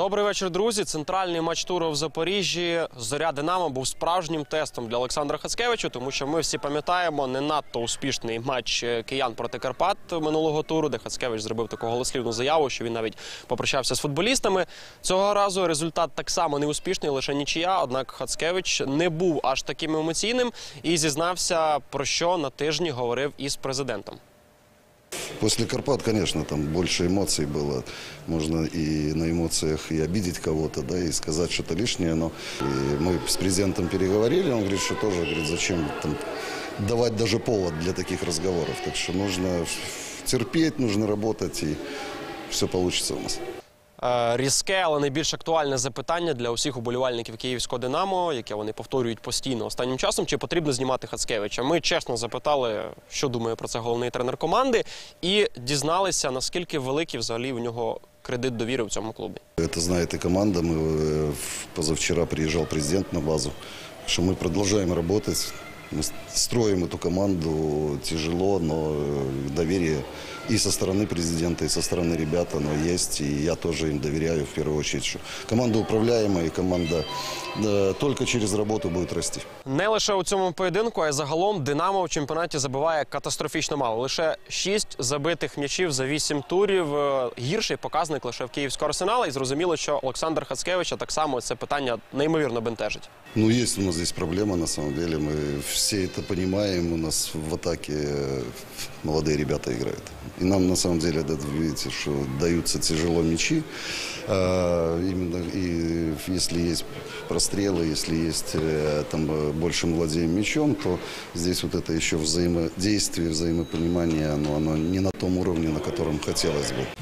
Добрий вечір, друзі. Центральний матч туру в Запоріжжі. Зоря Динамо був справжнім тестом для Олександра Хацкевича, тому що ми всі пам'ятаємо не надто успішний матч е, киян проти Карпат минулого туру, де Хацкевич зробив таку голослівну заяву, що він навіть попрощався з футболістами. Цього разу результат так само неуспішний, лише нічия. Однак Хацкевич не був аж таким емоційним і зізнався про що на тижні говорив із президентом. После Карпат, конечно, там больше эмоций было. Можно и на эмоциях и обидеть кого-то, да, и сказать что-то лишнее. Но и мы с президентом переговорили, он говорит, что тоже, говорит, зачем там давать даже повод для таких разговоров. Так что нужно терпеть, нужно работать, и все получится у нас. Е, Різке, але найбільш актуальне запитання для усіх уболівальників київського Динамо, яке вони повторюють постійно останнім часом. Чи потрібно знімати Хацкевича? Ми чесно запитали, що думає про це головний тренер команди, і дізналися наскільки великий взагалі в нього кредит довіри в цьому клубі. Это знает и команда. Мы э, в- позавчера приезжал президент на базу, что мы продолжаем работать. Мы с- строим эту команду тяжело, но э, доверие и со стороны президента, и со стороны ребят оно есть. И я тоже им доверяю в первую очередь, что команда управляемая, и команда э, только через работу будет расти. Не лише у цьому поєдинку, а й загалом Динамо в чемпіонаті забиває катастрофічно мало. Лише шість забитих м'ячів за вісім турів. Е, Гірший показник лише в київського арсенала. І зрозуміло, що Олександр Хацкевича так само це питання неймовірно бентежить. Ну, есть у нас здесь проблема, на самом деле. Мы все это понимаем. У нас в атаке молодые ребята играют. И нам, на самом деле, да, видите, что даются тяжело мячи. А, именно и если есть прострелы, если есть э, там э, больше мы владеем мячом, то здесь вот это еще взаимодействие, взаимопонимание, оно, оно не на том уровне, на котором хотелось бы.